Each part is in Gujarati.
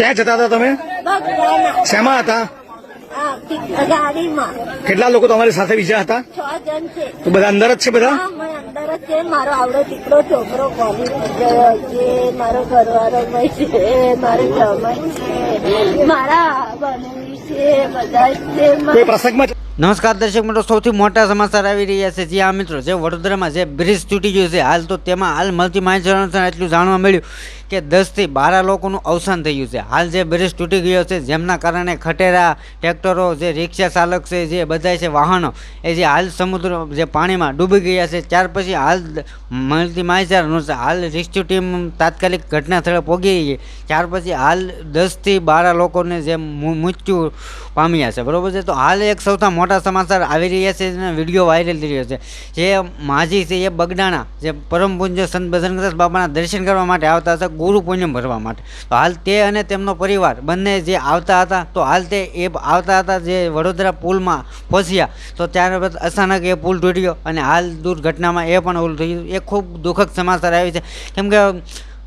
ક્યાં જતા હતા તમે? શેમાં હતા? ગાડીમાં. કેટલા લોકો તમારી સાથે બીજા હતા? તો બધા અંદર જ છે બધા? અંદર જ છે. મારો આવડો દીકરો છોકરો કોલેજ ગયો છે મારો ઘરવાળો છે મારો જમાઈ છે મારા બનેવી છે બધા છે. કોઈ પ્રસંગમાં નમસ્કાર દર્શક મિત્રો, સૌથી મોટા સમાચાર આવી રહ્યા છે. જે આ મિત્રો, જે વડોદરામાં જે બ્રિજ તૂટી ગયું છે, હાલ તો તેમાં હાલ મળતી માહિતી એટલું જાણવા મળ્યું કે દસથી બાર લોકોનું અવસાન થયું છે. હાલ જે બ્રિજ તૂટી ગયો છે, જેમના કારણે ખટેરા, ટ્રેક્ટરો, જે રિક્ષા ચાલક છે, જે બધા છે, વાહનો, એ જે હાલ સમુદ્ર, જે પાણીમાં ડૂબી ગયા છે, ત્યાર પછી હાલ મળતી માહિતી અનુસાર હાલ રેસ્ક્યુ ટીમ તાત્કાલિક ઘટના સ્થળે પહોંચી ગઈ ત્યાર પછી હાલ દસથી બાર લોકોને જે મૃત્યુ પામ્યા છે. બરોબર છે? તો હાલ એક સૌથી મોટા સમાચાર આવી રહ્યા છે અને વીડિયો વાયરલ થઈ રહ્યો છે. જે માજી છે, એ બગડાણા, જે પરમ પૂજ્ય સંત બજરંગદાસ બાબાના દર્શન કરવા માટે આવતા હતા, ગુરુ પૂજન ભરવા માટે. તો હાલ તે અને તેમનો પરિવાર બંને જે આવતા હતા, તો હાલ તે એ આવતા હતા જે વડોદરા પુલમાં પહોંચ્યા, તો ત્યારબાદ અચાનક એ પુલ તૂટ્યો અને હાલ દુર્ઘટનામાં એ પણ ઓલું થયું. એ ખૂબ દુઃખદ સમાચાર આવી છે. કેમ કે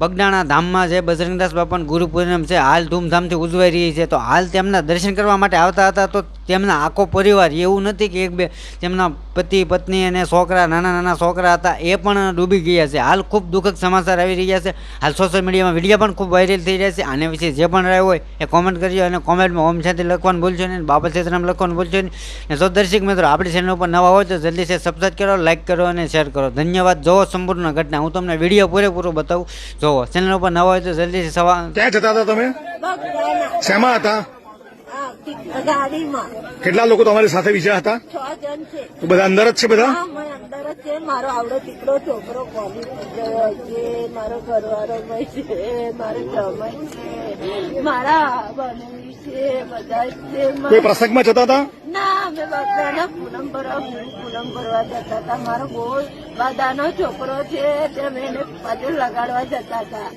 બગડાણા ધામમાં જે બજરંગદાસ બાપાનું ગુરુ પૂનમ છે, હાલ ધૂમધામથી ઉજવાઈ રહી છે. તો હાલ તેમના દર્શન કરવા માટે આવતા હતા તો તેમના આખો પરિવાર, એવું નથી કે એક બે, તેમના પતિ, પત્ની અને છોકરા, નાના નાના છોકરા હતા, એ પણ ડૂબી ગયા છે. હાલ ખૂબ દુઃખદ સમાચાર આવી રહ્યા છે. હાલ સોશિયલ મીડિયામાં વીડિયો પણ ખૂબ વાયરલ થઈ રહ્યા છે. આને વિશે જે પણ રહ્યો હોય એ કોમેન્ટ કરજો અને કોમેન્ટમાં ઓમ શાંતિ લખવાનું ભૂલશો નહીં બાબા ક્ષેત્રમાં લખવાનું ભૂલશો નહીં. જો દર્શક મિત્રો, આપણી ચેનલ ઉપર નવા હોય તો જલ્દી સબસ્ક્રાઈબ કરો લાઇક કરો અને શેર કરો. ધન્યવાદ. જો સંપૂર્ણ ઘટના. હું તમને વીડિયો પૂરેપૂરો બતાવું. જોવો ચેનલ ઉપર નવા હોય તો જલ્દી સવા ક્યાં જતા હતા તમે? શેમાં હતા? કેટલા લોકો તમારી સાથે બીજા હતા? છ જણ છે તો બધા અંદર જ છે બધા? હા મેં અંદર જ છે. મારો આવડો દીકરો છોકરો કોલેજ છે મારો ઘરવાળો ભાઈ છે મારો જમાઈ છે મારા બનેવી છે બધા છે. કોઈ પ્રસંગમાં જતા હતા? ના અમે બધાના પૂનમ ભરવા પૂનમ ભરવા જતા હતા. મારો બહુ બધાનો છોકરો છે તે અમે એને પાછળ લગાડવા જતા હતા.